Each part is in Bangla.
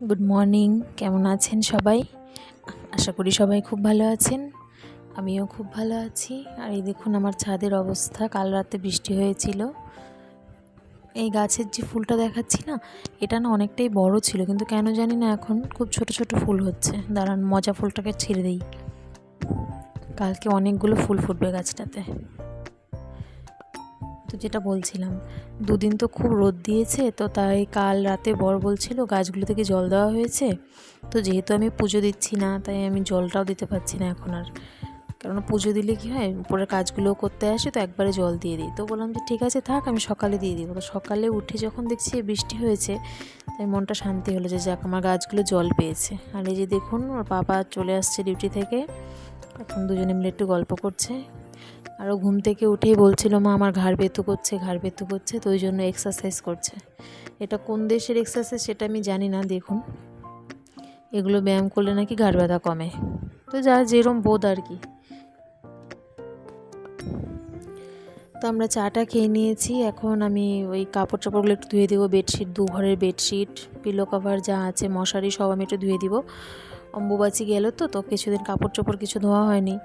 গুড মর্নিং কেমন আছেন সবাই? আশা করি সবাই খুব ভালো আছেন। আমিও খুব ভালো আছি। আর এই দেখুন আমার ছাদের অবস্থা। কাল রাতে বৃষ্টি হয়েছিল। এই গাছের যে ফুলটা দেখাচ্ছি না, এটা না অনেকটাই বড় ছিল, কিন্তু কেন জানি না এখন খুব ছোট ছোট ফুল হচ্ছে। দাঁড়ান, মজা ফুলটাকে ছেড়ে দিই। কালকে অনেকগুলো ফুল ফুটবে গাছটাতে। তো যেটা বলছিলাম, দুদিন তো খুব রোদ দিয়েছে, তো তাই কাল রাতে বর বলছিল গাছগুলো থেকে জল দেওয়া হয়েছে। তো যেহেতু আমি পুজো দিচ্ছি না, তাই আমি জলটাও দিতে পারছি না এখন আর। কেননা পুজো দিলে কী হয়, উপরের কাজগুলো করতে আসে, তো একবারে জল দিয়ে দিই। তো বললাম যে ঠিক আছে থাক, আমি সকালে দিয়ে দিব। তো সকালে উঠে যখন দেখছি বৃষ্টি হয়েছে, তাই মনটা শান্তি হলো যে যাক, আমার গাছগুলো জল পেয়েছে। আর এই যে দেখুন, ওর বাবা চলে আসছে ডিউটি থেকে। এখন দুজনে মিলে একটু গল্প করছে। আরও ঘুম থেকে উঠেই বলছিল, মা, আমার ঘাড় বেতু করছে, ঘাড় বেতু করছে, তো ওই জন্য এক্সারসাইজ করছে। এটা কোন দেশের এক্সারসাইজ সেটা আমি জানি না, দেখুন। এগুলো ব্যায়াম করলে নাকি ঘাড় ব্যথা কমে। তো যা, যেরম বোধ আর কি। তো আমরা চাটা খেয়ে নিয়েছি, এখন আমি ওই কাপড় চাপড়গুলো একটু ধুয়ে দেবো, বেডশিট দু ঘরের বেডশিট পিলো কভার যা আছে, মশারি সব আমি একটু ধুয়ে দিব। অম্বুবাচি গেল তো তো কিছুদিন কাপড় চোপড় কিছু ধোয়া হয়নি।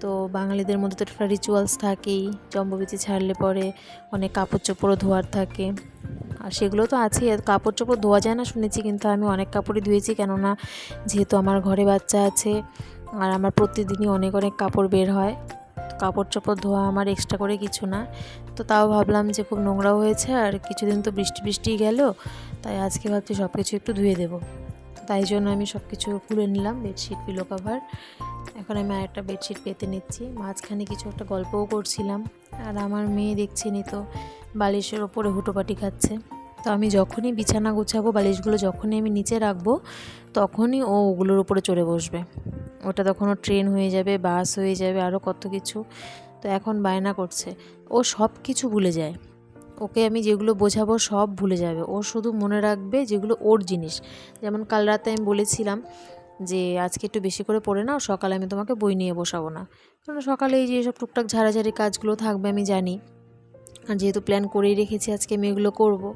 তো বাঙালিদের মধ্যে তো একটা রিচুয়ালস থাকেই। জম্ববিচি ছাড়লে পরে অনেক কাপড় চোপড়ও ধোয়ার থাকে। আর সেগুলো তো আছেই। কাপড় চোপড় ধোয়া যায় না শুনেছি, কিন্তু আমি অনেক কাপড়ই ধুয়েছি, কেননা যেহেতু আমার ঘরে বাচ্চা আছে আর আমার প্রতিদিনই অনেক অনেক কাপড় বের হয় কাপড় চোপড় ধোয়া আমার এক্সট্রা করে কিছু না। তো তাও ভাবলাম যে খুব নোংরাও হয়েছে আর কিছুদিন তো বৃষ্টি বৃষ্টি গেল, তাই আজকে ভাবছি সব কিছু একটু ধুয়ে দেবো। তাই জন্য আমি সব কিছু খুলে নিলাম, বেডশিট পিলো কভার এখন আমি আরেকটা বেডশিট পেতে নিচ্ছি। মাঝখানে কিছু একটা গল্পও করছিলাম। আর আমার মেয়ে দেখছেনই তো, বালিশের ওপরে হুটোপাটি খাচ্ছে। তো আমি যখনই বিছানা গুছাবো, বালিশগুলো যখনই আমি নিচে রাখব, তখনই ও ওগুলোর উপরে চড়ে বসবে। ওটা তখন ও ট্রেন হয়ে যাবে, বাস হয়ে যাবে আরও কত কিছু। তো এখন বায়না করছে। ও সব কিছু ভুলে যায়। ওকে আমি যেগুলো বোঝাবো সব ভুলে যাবে। ও শুধু মনে রাখবে যেগুলো ওর জিনিস। যেমন কাল রাতে আমি বলেছিলাম যে আজকে একটু বেশি করে পড়ে নাও, সকালে আমি তোমাকে বই নিয়ে বসাবো না। কারণ সকালে এই যে সব টুকটাক ঝাড়াঝাড়ি কাজগুলো থাকবে আমি জানি। আর যেহেতু প্ল্যান করেই রেখেছি আজকে আমি এগুলো করব,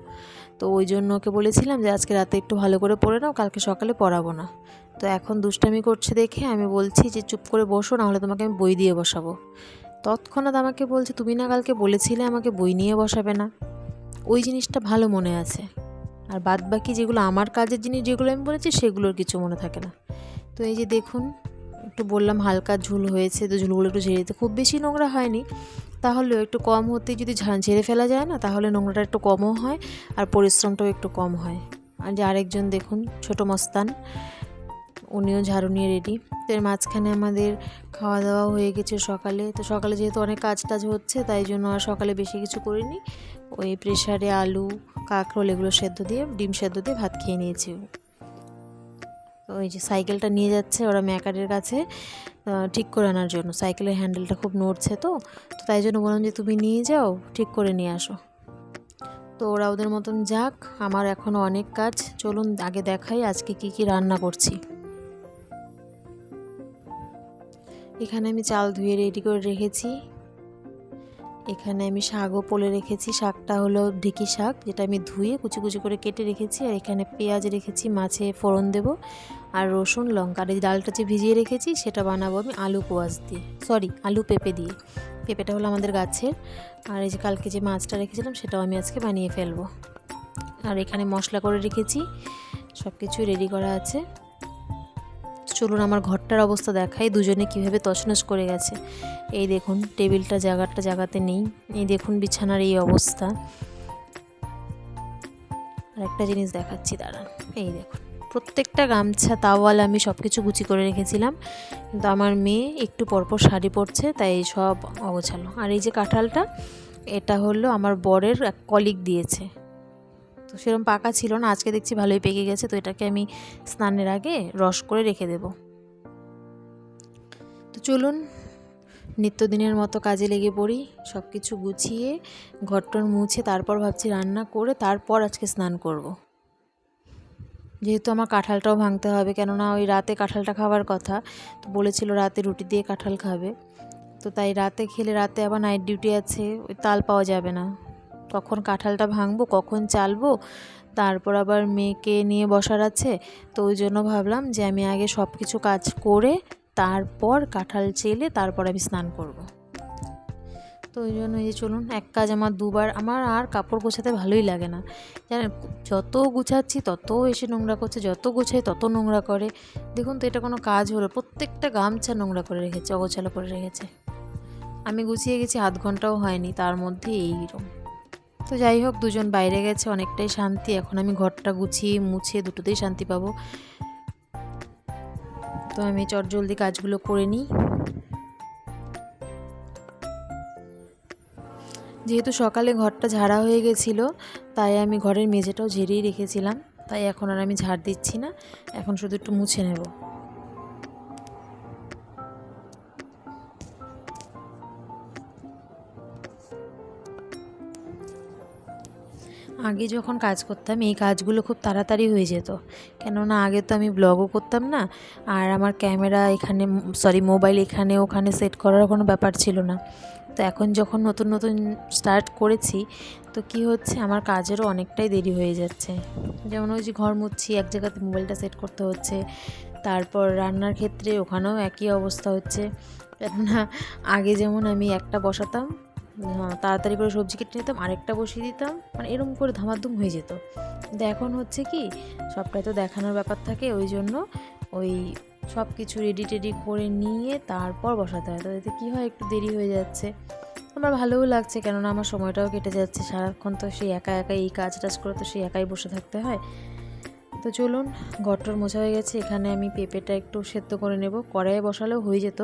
তো ওই জন্য ওকে বলেছিলাম যে আজকে রাতে একটু ভালো করে পড়ে নাও, কালকে সকালে পড়াবো না। তো এখন দুষ্টামি করছে দেখে আমি বলছি যে চুপ করে বসো, নাহলে তোমাকে আমি বই দিয়ে বসাবো। তৎক্ষণাৎ আমাকে বলছে, তুমি না কালকে বলেছিলে আমাকে বই নিয়ে বসাবে না? ওই জিনিসটা ভালো মনে আছে। আর বাদ বাকি যেগুলো আমার কাজের জিনিস যেগুলো আমি বলেছি, সেগুলোর কিছু মনে থাকে না। তো এই যে দেখুন, একটু বললাম হালকা ঝুল হয়েছে, তো ঝুলগুলো একটু ঝেড়ে দিতে। খুব বেশি নোংরা হয়নি। তাহলেও একটু কম হতে যদি ঝেড়ে ফেলা যায় না, তাহলে নোংরাটা একটু কমও হয় আর পরিশ্রমটাও একটু কম হয়। আর যে আরেকজন দেখুন, ছোটো মস্তান। উনিও ঝাড়ু নিয়ে রেডি তো এর মাঝখানে আমাদের খাওয়া দাওয়া হয়ে গেছে সকালে। তো সকালে যেহেতু অনেক কাজ টাজ হচ্ছে, তাই জন্য আর সকালে বেশি কিছু করিনি। ওই প্রেশারে আলু, কাঁকরোল এগুলো সেদ্ধ দিয়ে, ডিম সেদ্ধ দিয়ে ভাত খেয়ে নিয়েছি। ওই যে সাইকেলটা নিয়ে যাচ্ছে ওরা ম্যাকারের কাছে ঠিক করে আনার জন্য। সাইকেলের হ্যান্ডেলটা খুব নড়ছে তো তো তাই জন্য বললাম যে তুমি নিয়ে যাও, ঠিক করে নিয়ে আসো। তো ওরা ওদের মতন যাক, আমার এখনও অনেক কাজ, চলুন আগে দেখাই আজকে কি কি রান্না করছি। এখানে আমি চাল ধুয়ে রেডি করে রেখেছি। এখানে আমি শাকও পোলে রেখেছি। শাকটা হলো ঢেকি শাক, যেটা আমি ধুয়ে কুচি কুচি করে কেটে রেখেছি। আর এখানে পেঁয়াজ রেখেছি, মাছে ফোড়ন দেব। আর রসুন, লঙ্কা, আর এই ডালটা যে ভিজিয়ে রেখেছি, সেটা বানাবো আমি আলু কোয়াশ দিয়ে। সরি আলু পেঁপে দিয়ে। পেঁপেটা হলো আমাদের গাছের। আর এই যে কালকে যে মাছটা রেখেছিলাম, সেটাও আমি আজকে বানিয়ে ফেলব। আর এখানে মশলা করে রেখেছি। সব কিছু রেডি করা আছে। চলুন আমার ঘরটার অবস্থা দেখাই। দুজনে কীভাবে তছনছ করে গেছে। এই দেখুন, টেবিলটা জায়গাটা জায়গাতে নেই। এই দেখুন বিছানার এই অবস্থা। আর একটা জিনিস দেখাচ্ছি, দাঁড়ান। এই দেখুন, প্রত্যেকটা গামছা, তাওয়াল আমি সব কিছু গুছি করে রেখেছিলাম। কিন্তু আমার মেয়ে একটু পরপর শাড়ি পরছে, তাই সব অগোছালো। আর এই যে কাঁঠালটা, এটা হলো আমার বরের এক কলিগ দিয়েছে। তো সেরকম পাকা ছিল না, আজকে দেখছি ভালোই পেকে গেছে, তো এটাকে আমি স্নানের আগে রস করে রেখে দেব। তো চলুন, নিত্যদিনের মতো কাজে লেগে পড়ি সব কিছু গুছিয়ে ঘরটর মুছে তারপর ভাবছি রান্না করে তারপর আজকে স্নান করব। যেহেতু আমার কাঁঠালটাও ভাঙতে হবে, কেননা ওই রাতে কাঁঠালটা খাওয়ার কথা, তো বলেছিল রাতে রুটি দিয়ে কাঁঠাল খাবে। তো তাই রাতে খেলে রাতে আবার নাইট ডিউটি আছে, ওই তাল পাওয়া যাবে না। কখন কাঁঠালটা ভাঙবো, কখন চালবো, তারপর আবার মেয়েকে নিয়ে বসার আছে। তো ওই জন্য ভাবলাম যে আমি আগে সব কিছু কাজ করে তারপর কাঁঠাল চেলে তারপর আমি স্নান করব। তো ওই জন্য এই যে চলুন, এক কাজ আমার দুবার, আমার আর কাপড় গোছাতে ভালোই লাগে না। জানেন, যত গুছাচ্ছি তত এসে নোংরা করছে, যত গোছাই তত নোংরা করে। দেখুন তো, এটা কোনো কাজ হলো, প্রত্যেকটা গামছা নোংরা করে রেখেছে, অগোছালো করে রেখেছে। আমি গুছিয়ে গেছি, আধ ঘন্টাও হয়নি, তার মধ্যে এইরকম। তো যাই হোক, দুজন বাইরে গেছে, অনেকটাই শান্তি। এখন আমি ঘরটা গুছিয়ে মুছিয়ে দুটোতেই শান্তি পাবো। তো আমি চট জলদি কাজগুলো করে নিই। যেহেতু সকালে ঘরটা ঝাড়া হয়ে গেছিল, তাই আমি ঘরের মেঝেটাও ঝেড়েই রেখেছিলাম। তাই এখন আর আমি ঝাড় দিচ্ছি না, এখন শুধু একটু মুছে নেব। আগে যখন কাজ করতাম, এই কাজগুলো খুব তাড়াতাড়ি হয়ে যেত। কেননা আগে তো আমি ব্লগও করতাম না, আর আমার ক্যামেরা এখানে সরি মোবাইল এখানে, ওখানে সেট করার কোনো ব্যাপার ছিল না। তো এখন যখন নতুন নতুন স্টার্ট করেছি, তো কি হচ্ছে, আমার কাজেরও অনেকটাই দেরি হয়ে যাচ্ছে। যেমন ওই যে ঘর মুছছি, এক জায়গাতে মোবাইলটা সেট করতে হচ্ছে, তারপর রান্নার ক্ষেত্রে ওখানেও একই অবস্থা হচ্ছে। কেননা আগে যেমন আমি একটা বসাতাম তাড়াতাড়ি করে সবজি কেটে নিতাম, আরেকটা বসিয়ে দিতাম মানে এরকম করে ধামাধুম হয়ে যেত। কিন্তু এখন হচ্ছে কি, সবটাই তো দেখানোর ব্যাপার থাকে, ওই জন্য ওই সব কিছু রেডি টেডি করে নিয়ে তারপর বসাতে হয়। তো এতে কী হয়, একটু দেরি হয়ে যাচ্ছে। আমার ভালোও লাগছে, কেননা আমার সময়টাও কেটে যাচ্ছে। সারাক্ষণ তো সেই একা একা এই কাজ টাজ করে তো সেই একাই বসে থাকতে হয়। তো চলুন ঘরটর মোছা হয়ে গেছে। এখানে আমি পেঁপেটা একটু সেদ্ধ করে নেব। কড়াইয়ে বসালেও হয়ে যেত।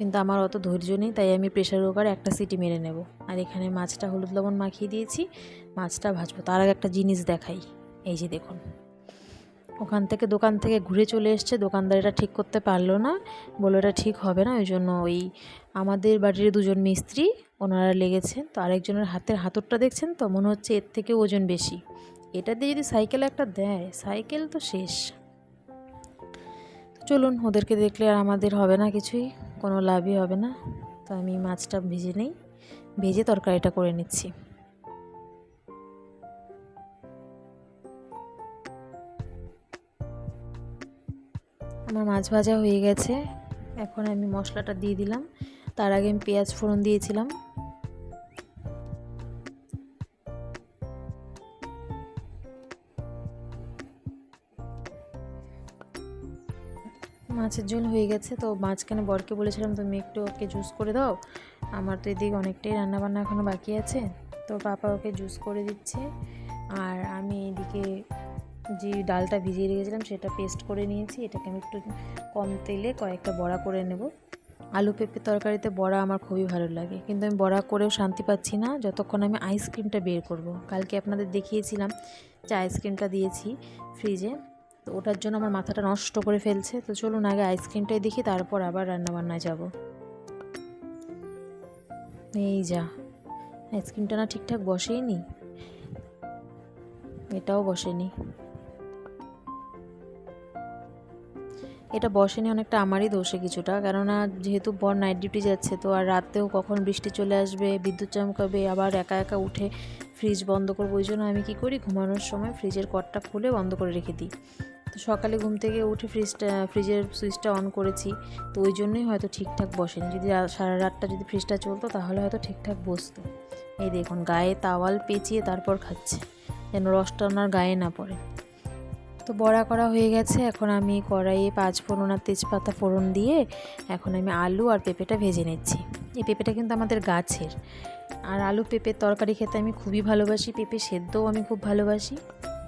কিন্তু আমার অত ধৈর্য নেই, তাই আমি প্রেশার কুকারে একটা সিটি মেরে নেব। আর এখানে মাছটা হলুদ লবণ মাখিয়ে দিয়েছি, মাছটা ভাজবো। তার আগে একটা জিনিস দেখাই, এই যে দেখুন। ওখান থেকে দোকান থেকে ঘুরে চলে এসছে, দোকানদার এটা ঠিক করতে পারল না, বলল এটা ঠিক হবে না, ওই জন্য ওই আমাদের বাড়ির দুজন মিস্ত্রি, ওনারা লেগেছেন তো আরেকজনের হাতের হাতুরটা দেখছেন তো, মনে হচ্ছে এর থেকে ওজন বেশি। এটা দিয়ে যদি সাইকেল একটা দেয়, সাইকেল তো শেষ। চলুন, ওদেরকে দেখলে আর আমাদের হবে না কিছুই। কোনো লাভই হবে না। তো আমি মাছটা ভেজে নেই। ভেজে তরকারিটা করে নিচ্ছি। আমার মাছ ভাজা হয়ে গেছে। এখন আমি মশলাটা দিয়ে দিলাম। তার আগে আমি পেঁয়াজ ফোড়ন দিয়েছিলাম। মাছের ঝোল হয়ে গেছে, তো মাঝখানে বরকে বলেছিলাম তুমি একটু ওকে জুস করে দাও। আমার তো এদিকে অনেকটাই রান্নাবান্না এখনও বাকি আছে, তো পাপা ওকে জুস করে দিচ্ছে। আর আমি এদিকে যে ডালটা ভিজিয়ে রেখেছিলাম, সেটা পেস্ট করে নিয়েছি। এটাকে আমি একটু কম তেলে কয়েকটা বড়া করে নেব। আলু পেঁপে তরকারিতে বড়া আমার খুবই ভালো লাগে, কিন্তু আমি বড়া করেও শান্তি পাচ্ছি না। যতক্ষণ আমি আইসক্রিমটা বের করব। কালকে আপনাদের দেখিয়েছিলাম যে আইসক্রিমটা দিয়েছি ফ্রিজে তো ওটার জন্য আমার মাথাটা নষ্ট করে ফেলছে। তো চলুন আগে আইসক্রিমটাই দেখি, তারপর আবার রান্নাবান্নায় যাব। এই যা, আইসক্রিমটা না ঠিকঠাক বসেইনি? এটাও বসেনি। এটা বসেনি অনেকটা আমারই দোষে কিছুটা, কেননা যেহেতু বর নাইট ডিউটি যাচ্ছে, তো আর রাতেও কখন বৃষ্টি চলে আসবে, বিদ্যুৎ চমকাবে, আবার একা একা উঠে ফ্রিজ বন্ধ করব, ওই জন্য আমি কী করি, ঘুমানোর সময় ফ্রিজের কটটা খুলে বন্ধ করে রেখে দিই। তো সকালে ঘুম থেকে উঠে ফ্রিজটা ফ্রিজের সুইচটা অন করেছি। তো ওই জন্যই হয়তো ঠিকঠাক বসেনি। যদি সারা রাতটা যদি ফ্রিজটা চলতো, তাহলে হয়তো ঠিকঠাক বসতো। এই দেখুন, গায়ে তাওয়াল পেঁচিয়ে তারপর খাচ্ছে। যেন রসটা ওনার গায়ে না পড়ে। তো বড়া করা হয়ে গেছে। এখন আমি কড়াইয়ে পাঁচ ফোড়ন আর তেজপাতা ফোড়ন দিয়ে এখন আমি আলু আর পেঁপেটা ভেজে নিচ্ছি। এই পেঁপেটা কিন্তু আমাদের গাছের। আর আলু পেঁপের তরকারি খেতে আমি খুবই ভালোবাসি। পেঁপে সেদ্ধও আমি খুব ভালোবাসি।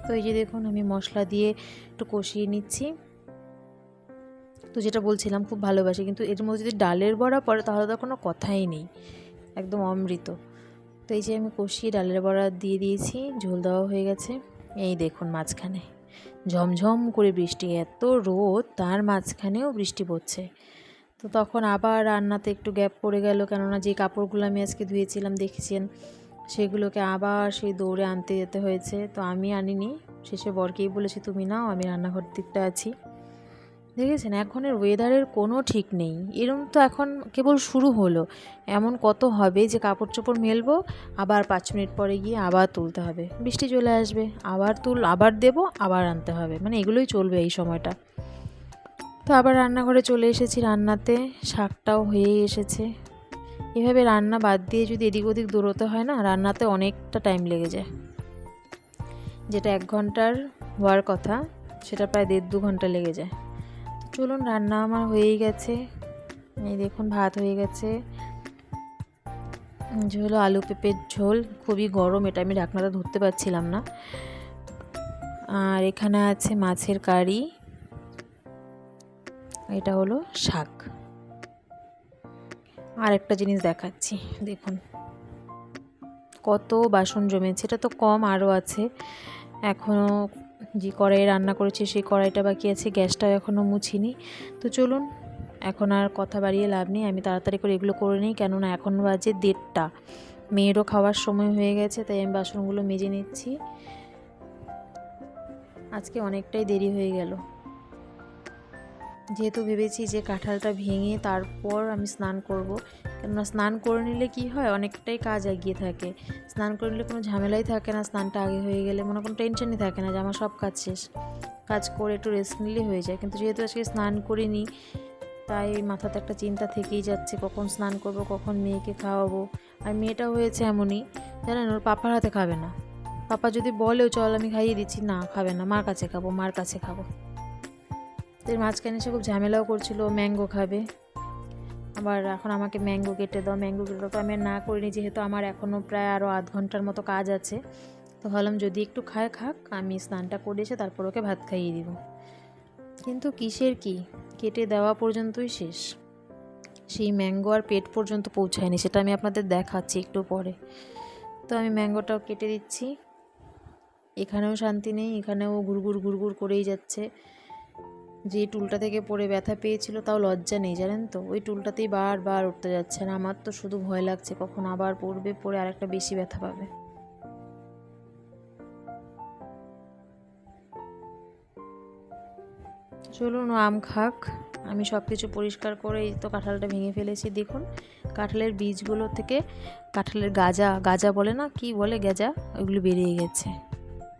তো এই যে দেখুন, আমি মশলা দিয়ে একটু কষিয়ে নিচ্ছি। তো যেটা বলছিলাম, খুব ভালোবাসি। কিন্তু এর মধ্যে যদি ডালের বড়া পড়ে, তাহলে তো কোনো কথাই নেই। একদম অমৃত। তো এই যে আমি কষিয়ে ডালের বড়া দিয়ে দিয়েছি, ঝোল দেওয়া হয়ে গেছে। এই দেখুন মাঝখানে। ঝমঝম করে বৃষ্টি, এত রোদ, তার মাঝখানেও বৃষ্টি পড়ছে। তো তখন আবার রান্নাতে একটু গ্যাপ পড়ে গেল, কেননা যে কাপড়গুলো আমি আজকে ধুয়েছিলাম, দেখেছেন? সেগুলোকে আবার সেই দৌড়ে আনতে যেতে হয়েছে। তো আমি আনিনি। শেষে বরকেই বলেছি, তুমি নাও, আমি রান্নাঘর দিকটা আছি। দেখেছেন, এখনের ওয়েদারের কোনো ঠিক নেই। এরম তো এখন কেবল শুরু হলো। এমন কত হবে যে কাপড় চোপড় মেলবো, আবার পাঁচ মিনিট পরে গিয়ে আবার তুলতে হবে। বৃষ্টি চলে আসবে, আবার তুল, আবার দেবো, আবার আনতে হবে। মানে এগুলোই চলবে এই সময়টা। তো আবার রান্নাঘরে চলে এসেছি রান্নাতে। শাকটাও হয়েই এসেছে। এভাবে রান্না বাদ দিয়ে যদি এদিক ওদিক দৌড়োতে হয় না, রান্নাতে অনেকটা টাইম লেগে যায়। যেটা এক ঘণ্টার হওয়ার কথা, সেটা প্রায় দেড় দু ঘণ্টা লেগে যায়। চলুন, রান্না আমার হয়েই গেছে। এই দেখুন, ভাত হয়ে গেছে। যে হলো আলু পেঁপের ঝোল, খুবই গরম, এটা আমি ঢাকনাটা ধরতে পারছিলাম না। আর এখানে আছে মাছের কারি। এটা হলো শাক। আর একটা জিনিস দেখাচ্ছি, দেখুন। কত বাসন জমেছে, এটা তো কম আরও আছে। এখনও যে কড়াইয়ে রান্না করেছি, সেই কড়াইটা বাকি আছে, গ্যাসটাও এখনও মুছিনি। তো চলুন, এখন আর কথা বাড়িয়ে লাভ নেই, আমি তাড়াতাড়ি করে এগুলো করে নিই, কেননা এখন বাজে দেড়টা। মেয়েরও খাওয়ার সময় হয়ে গেছে, তাই আমি বাসনগুলো মেজে নিচ্ছি। আজকে অনেকটাই দেরি হয়ে গেল। যেহেতু ভেবেছি যে কাঁঠালটা ভেঙে তারপর আমি স্নান করব। কেননা স্নান করে নিলে কি হয়? অনেকটাই কাজ এগিয়ে থাকে। স্নান করে নিলে কোনো ঝামেলাই থাকে না, স্নানটা আগে হয়ে গেলে মনে কোনো টেনশনই থাকে না যে আমার সব কাজ শেষ। কাজ করে একটু রেস্ট নিলেই হয়ে যায়। কিন্তু যেহেতু আজকে স্নান করিনি, তাই মাথাতে একটা চিন্তা থেকেই যাচ্ছে কখন স্নান করব, কখন মেয়েকে খাওয়াবো। আর মেয়েটা হয়েছে এমনই। জানেন, ওর পাপার হাতে খাবে না। পাপা যদি বলেও, চল আমি খাইয়ে দিচ্ছি। না, খাবে না। মার কাছে খাব, মার কাছে খাব। তো এর মাঝখানে সে খুব ঝামেলাও করছিল ম্যাঙ্গো খাবে। আবার এখন আমাকে ম্যাঙ্গো কেটে দাও, ম্যাঙ্গো কেটে দাও। তো আমি না করিনি, যেহেতু আমার এখনও প্রায় আরও আধ ঘণ্টার মতো কাজ আছে। তো ভাবলাম যদি একটু খায়, খাক, আমি স্নানটা করে এসে তারপর ওকে ভাত খাইয়ে দিব। কিন্তু কিসের কি? কেটে দেওয়া পর্যন্তই শেষ। সেই ম্যাঙ্গো আর পেট পর্যন্ত পৌঁছায়নি, সেটা আমি আপনাদের দেখাচ্ছি একটু পরে। তো আমি ম্যাঙ্গোটাও কেটে দিচ্ছি। এখানেও শান্তি নেই, এখানেও ঘুরঘুর ঘুরঘুর করেই যাচ্ছে। যে টুলটা থেকে পড়ে ব্যথা পেয়েছিল তাও লজ্জা নেই, জানেন তো? ওই টুলটাতেই বারবার উঠতে যাচ্ছে আর আমার তো শুধু ভয় লাগছে কখন আবার পড়বে, পড়ে আরেকটা বেশি ব্যথা পাবে। চলুন আম খাক, আমি সব কিছু পরিষ্কার করে এই তো কাঁঠালটা ভেঙে ফেলেছি, দেখুন। কাঁঠালের বীজগুলো থেকে, কাঁঠালের গাজা গাজা বলে না, কি বলে গেজা? ওইগুলো বেরিয়ে গেছে।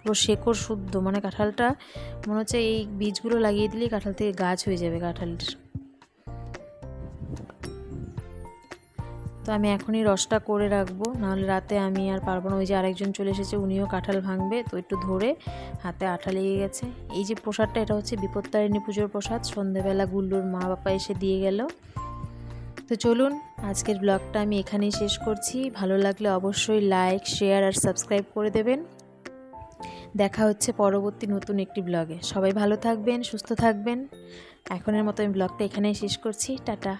পুরো শেকড় শুদ্ধ মানে কাঁঠালটা মনে হচ্ছে এই বীজগুলো লাগিয়ে দিলেই কাঁঠাল থেকে গাছ হয়ে যাবে কাঁঠালের। তো আমি এখনই রসটা করে রাখব, নাহলে রাতে আমি আর পারব না। ওই যে আরেকজন চলে এসেছে, উনিও কাঁঠাল ভাঙবে, তো একটু ধরে হাতে আঠা লেগে গেছে। এই যে প্রসাদটা, এটা হচ্ছে বিপত্তারিণী পুজোর প্রসাদ, সন্ধেবেলা গুল্লুর মা বাবা এসে দিয়ে গেল। তো চলুন, আজকের ব্লগটা আমি এখানেই শেষ করছি। ভালো লাগলে অবশ্যই লাইক, শেয়ার আর সাবস্ক্রাইব করে দেবেন। দেখা হচ্ছে পরবর্তী নতুন একটি ব্লগে। সবাই ভালো থাকবেন, সুস্থ থাকবেন। এখনের মতো আমি ব্লগটা এখানেই শেষ করছি। টাটা।